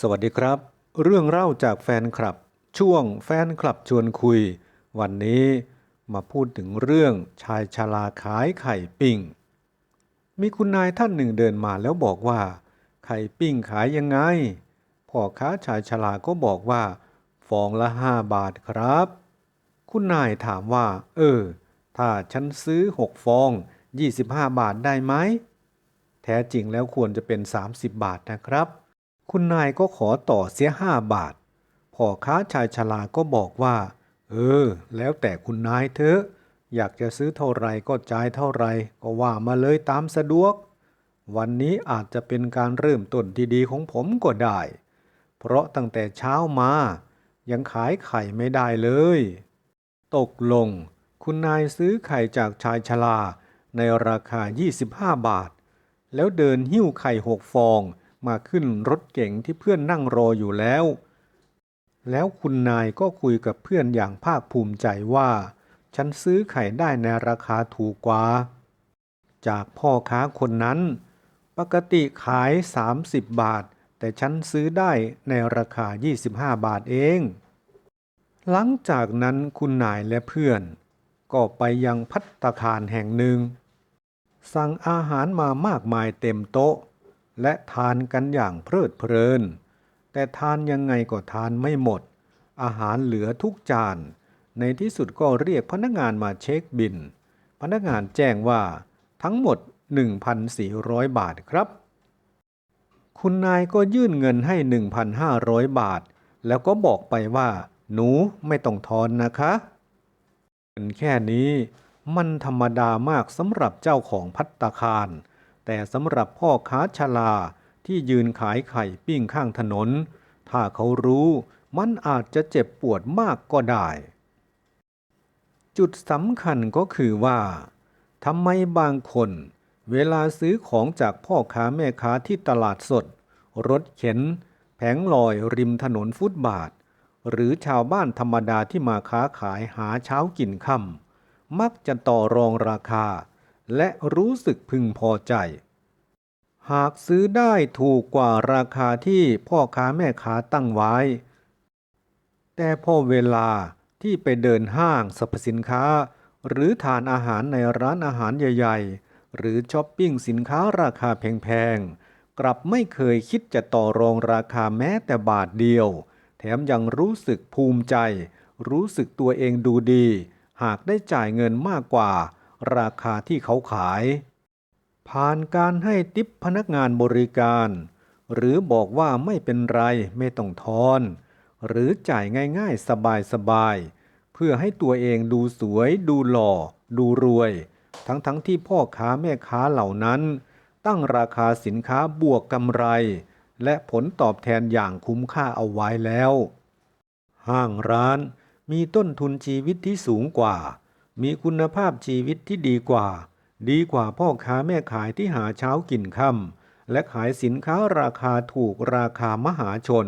สวัสดีครับ เรื่องเล่าจากแฟนคลับ ช่วงแฟนคลับชวนคุย วันนี้มาพูดถึงเรื่องชายชราขายไข่ปิ้ง มีคุณนายท่านหนึ่งเดินมาแล้วบอกว่า ไข่ปิ้งขายยังไงพ่อค้าชายชราก็บอกว่า ฟองละห้าบาทครับ คุณนายถามว่า เออ ถ้าฉันซื้อหกฟอง 25 บาทได้ไหม แท้จริงแล้วควรจะเป็น 30 บาทนะครับ คุณนายก็ขอต่อเสียห้าบาทพ่อค้าชายชราก็บอกว่า เออ แล้วแต่คุณนายเถอะ อยากจะซื้อเท่าไรก็จ่ายเท่าไรก็ว่ามาเลยตามสะดวก วันนี้อาจจะเป็นการเริ่มต้นที่ดีของผมก็ได้ เพราะตั้งแต่เช้ามา ยังขายไข่ไม่ได้เลย ตกลง คุณนายซื้อไข่จากชายชราในราคา 25 บาท แล้วเดินหิ้วไข่หกฟอง มาขึ้นรถเก๋งที่เพื่อนนั่งรออยู่แล้ว แล้วคุณนายก็คุยกับเพื่อนอย่างภาคภูมิใจว่า ฉันซื้อไข่ได้ในราคาถูกกว่า จากพ่อค้าคนนั้น ปกติขาย 30 บาท แต่ฉันซื้อได้ในราคา 25 บาทเอง หลังจากนั้นคุณนายและเพื่อน ก็ไปยังพัตตาคารแห่งหนึ่ง สั่งอาหารมามากมายเต็มโต๊ะ และทานกันอย่างเพลิดเพลิน แต่ทานยังไงก็ทานไม่หมด อาหารเหลือทุกจาน ในที่สุดก็เรียกพนักงานมาเช็คบิน พนักงานแจ้งว่าทั้งหมด 1,400 บาทครับ คุณนายก็ยื่นเงินให้ 1,500 บาท แล้วก็บอกไปว่า หนูไม่ต้องทอนนะคะเงินแค่นี้มันธรรมดามากสำหรับเจ้าของพัตตาคาร แต่สำหรับพ่อค้าชลาที่ยืนขายไข่ปิ้งข้างถนน ถ้าเขารู้มันอาจจะเจ็บปวดมากก็ได้ จุดสำคัญก็คือว่าทำไมบางคน เวลาซื้อของจากพ่อค้าแม่ค้าที่ตลาดสด รถเข็น แผงลอยริมถนนฟุตบาท หรือชาวบ้านธรรมดาที่มาค้าขายหาเช้ากินค่ำมักจะต่อรองราคา และรู้สึกพึงพอใจ หากซื้อได้ถูกกว่าราคาที่พ่อค้าแม่ค้าตั้งไว้ แต่พอเวลาที่ไปเดินห้างสรรพสินค้า หรือทานอาหารในร้านอาหารใหญ่ๆ หรือช้อปปิ้งสินค้าราคาแพงๆ กลับไม่เคยคิดจะต่อรองราคาแม้แต่บาทเดียว แถมยังรู้สึกภูมิใจ รู้สึกตัวเองดูดี หากได้จ่ายเงินมากกว่า ราคาที่เขาขาย ผ่านการให้ติปพนักงานบริการ หรือบอกว่าไม่เป็นไรไม่ต้องทอน หรือจ่ายง่ายๆสบายๆ เพื่อให้ตัวเองดูสวย ดูหล่อ ดูรวย ทั้งๆทที่พ่อค้าแม่ค้าเหล่านั้น ตั้งราคาสินค้าบวกกำไร และผลตอบแทนอย่างคุ้มค่าเอาไว้แล้ว ห้างร้านมีต้นทุนชีวิตที่สูงกว่า มีคุณภาพชีวิตที่ดีกว่า ดีกว่าพ่อค้าแม่ขายที่หาเช้ากินค่ำและขายสินค้าราคาถูกราคามหาชน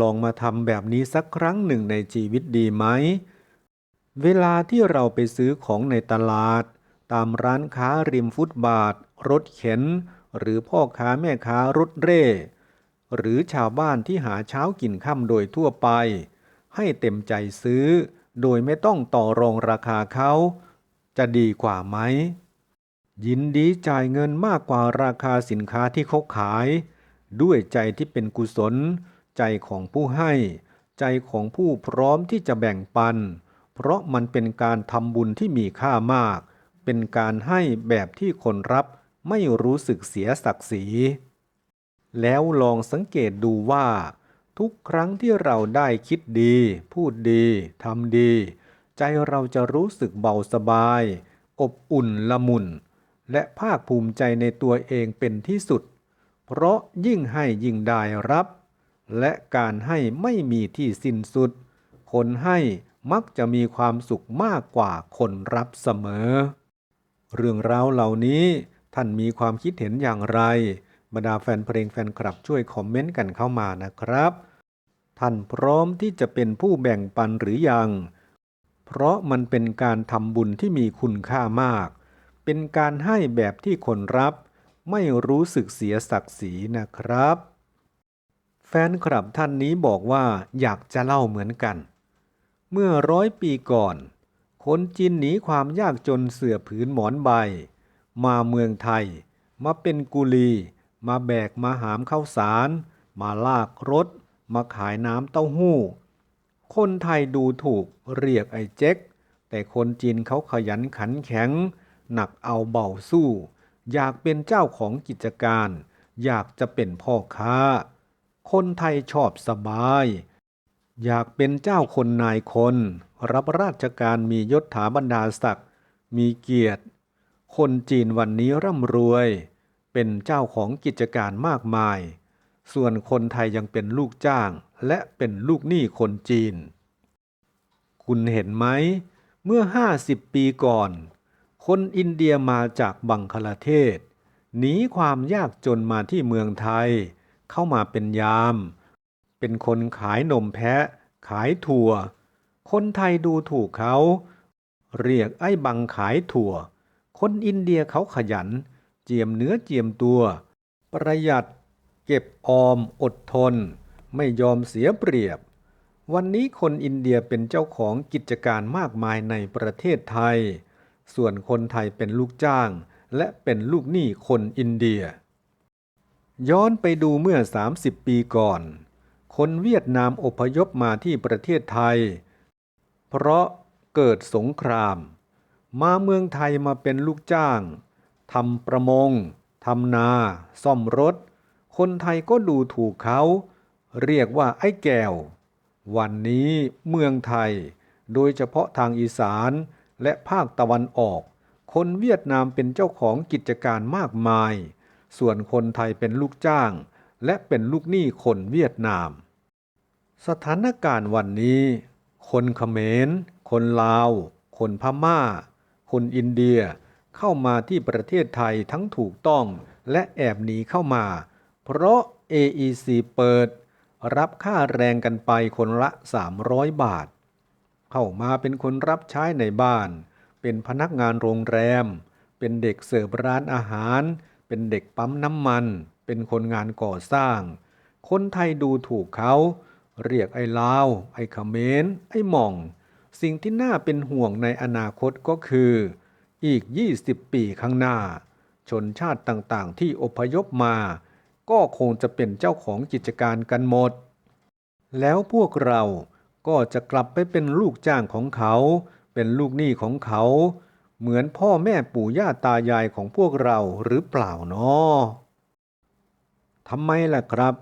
ลองมาทำแบบนี้สักครั้งหนึ่งในชีวิตดีไหม เวลาที่เราไปซื้อของในตลาด ตามร้านค้าริมฟุตบาท รถเข็น หรือพ่อค้าแม่ค้ารถเร่ หรือชาวบ้านที่หาเช้ากินค่ำโดยทั่วไป ให้เต็มใจซื้อ โดยไม่ต้องต่อรองราคาเขา จะดีกว่าไหม ยินดีจ่ายเงินมากกว่าราคาสินค้าที่เขาขาย ด้วยใจที่เป็นกุศล ใจของผู้ให้ ใจของผู้พร้อมที่จะแบ่งปัน เพราะมันเป็นการทำบุญที่มีค่ามาก เป็นการให้แบบที่คนรับไม่รู้สึกเสียศักดิ์ศรี แล้วลองสังเกตดูว่า ทุกครั้งที่เราได้คิดดี พูดดี ทำดี ใจเราจะรู้สึกเบาสบาย อบอุ่นละมุน และภาคภูมิใจในตัวเองเป็นที่สุด เพราะยิ่งให้ยิ่งได้รับ และการให้ไม่มีที่สิ้นสุด คนให้มักจะมีความสุขมากกว่าคนรับเสมอ เรื่องราวเหล่านี้ท่านมีความคิดเห็นอย่างไร บรรดาแฟนเพลงแฟนคลับช่วยคอมเมนต์กันเข้ามานะครับ ท่านพร้อมที่จะเป็นผู้แบ่งปันหรือยัง เพราะมันเป็นการทำบุญที่มีคุณค่ามาก เป็นการให้แบบที่คนรับ ไม่รู้สึกเสียศักดิ์ศรีนะครับ แฟนคลับท่านนี้บอกว่าอยากจะเล่าเหมือนกัน เมื่อร้อยปีก่อน คนจีนหนีความยากจนเสื่อผืนหมอนใบ มาเมืองไทย มาเป็นกุลี มาแบกมาหามข้าวสาร มาลากรถ มาขายน้ำเต้าหู้ คนไทยดูถูกเรียกไอ้เจ๊ก แต่คนจีนเขาขยันขันแข็ง หนักเอาเบาสู้ อยากเป็นเจ้าของกิจการ อยากจะเป็นพ่อค้า คนไทยชอบสบาย อยากเป็นเจ้าคนนายคน รับราชการมียศถาบรรดาศักดิ์มีเกียรติ คนจีนวันนี้ร่ำรวย เป็นเจ้าของกิจการมากมาย ส่วนคนไทยยังเป็นลูกจ้าง และเป็นลูกหนี้คนจีน คุณเห็นไหม เมื่อ 50 ปีก่อน คนอินเดียมาจากบังคลาเทศ หนีความยากจนมาที่เมืองไทย เข้ามาเป็นยาม เป็นคนขายนมแพะ ขายถั่ว คนไทยดูถูกเขา เรียกไอ้บังขายถั่ว คนอินเดียเขาขยันเจียมเนื้อเจียมตัว ประหยัด เก็บออมอดทน ไม่ยอมเสียเปรียบ วันนี้คนอินเดียเป็นเจ้าของกิจการมากมายในประเทศไทย ส่วนคนไทยเป็นลูกจ้าง และเป็นลูกหนี้คนอินเดีย ย้อนไปดูเมื่อ 30 ปีก่อน คนเวียดนามอพยพมาที่ประเทศไทย เพราะเกิดสงคราม มาเมืองไทยมาเป็นลูกจ้าง ทำประมงทำนา ซ่อมรถ คนไทยก็ดูถูกเขา เรียกว่าไอ้แก้ว วันนี้เมืองไทย โดยเฉพาะทางอีสานและภาคตะวันออก คนเวียดนามเป็นเจ้าของกิจการมากมาย ส่วนคนไทยเป็นลูกจ้าง และเป็นลูกหนี้คนเวียดนาม สถานการณ์วันนี้ คนเขมร คนลาว คนพม่า คนอินเดีย เข้ามาที่ประเทศไทยทั้งถูกต้องและแอบหนีเข้ามา เพราะ AEC เปิด รับค่าแรงกันไปคนละ 300 บาท เข้ามาเป็นคนรับใช้ในบ้าน เป็นพนักงานโรงแรม เป็นเด็กเสิร์ฟร้านอาหาร เป็นเด็กปั๊มน้ำมัน เป็นคนงานก่อสร้าง คนไทยดูถูกเขา เรียกไอ้ลาว ไอ้เขมรไอ้หม่อง สิ่งที่น่าเป็นห่วงในอนาคตก็คือ อีก 20 ปีข้างหน้า ชนชาติต่างๆ ที่อพยพมา ก็คงจะเป็นเจ้าของกิจการกันหมด แล้วพวกเราก็จะกลับไปเป็นลูกจ้างของเขา เป็นลูกหนี้ของเขา เหมือนพ่อแม่ปู่ย่าตายายของพวกเราหรือเปล่าเนาะทำไมล่ะครับ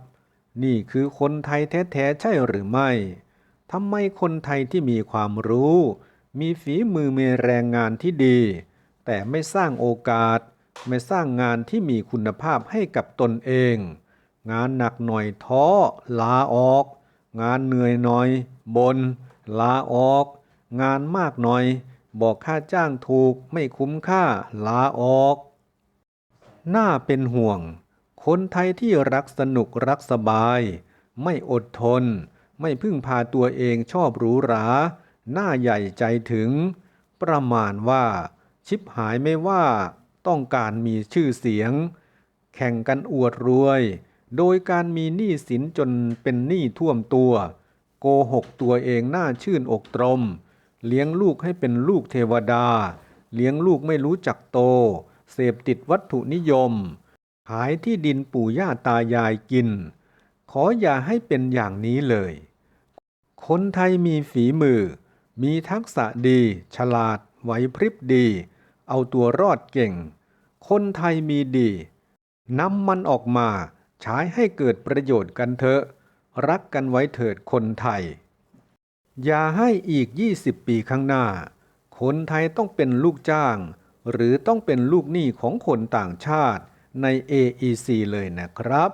นี่คือคนไทยแท้ๆใช่หรือไม่ทำไมคนไทยที่มีความรู้ มีฝีมือมีแรงงานที่ดี แต่ไม่สร้างโอกาส ไม่สร้างงานที่มีคุณภาพให้กับตนเอง งานหนักหน่อยท้อลาออก งานเหนื่อยหน่อยบนลาออก งานมากหน่อย บอกค่าจ้างถูกไม่คุ้มค่าลาออกน่าเป็นห่วง คนไทยที่รักสนุกรักสบาย ไม่อดทน ไม่พึ่งพาตัวเองชอบหรูหรา หน้าใหญ่ใจถึง ประมาณว่า ชิบหายไม่ว่าต้องการมีชื่อเสียง แข่งกันอวดรวย โดยการมีหนี้สินจนเป็นหนี้ท่วมตัว โกหกตัวเองหน้าชื่นอกตรม เลี้ยงลูกให้เป็นลูกเทวดา เลี้ยงลูกไม่รู้จักโต เสพติดวัตถุนิยม ขายที่ดินปู่ย่าตายายกิน ขออย่าให้เป็นอย่างนี้เลย คนไทยมีฝีมือ มีทักษะดี ฉลาด ไหวพริบดี เอาตัวรอดเก่ง คนไทยมีดีนำมันออกมาใช้ให้เกิดประโยชน์กันเถอะ รักกันไว้เถิดคนไทย อย่าให้อีก 20 ปีข้างหน้า คนไทยต้องเป็นลูกจ้าง หรือต้องเป็นลูกหนี้ของคนต่างชาติใน AEC เลยนะครับ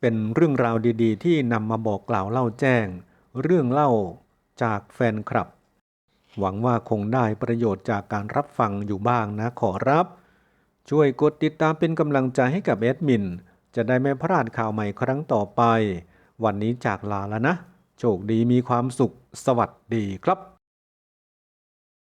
เป็นเรื่องราวดีๆ ที่นำมาบอกกล่าวเล่าแจ้ง เรื่องเล่าจากแฟนคลับ หวังว่าคงได้ประโยชน์จากการรับฟังอยู่บ้างนะขอรับ ช่วยกดติดตามเป็นกำลังใจให้กับแอดมิน จะได้ไม่พลาดข่าวใหม่ครั้งต่อไป วันนี้จากลาแล้วนะ โชคดีมีความสุข สวัสดีครับ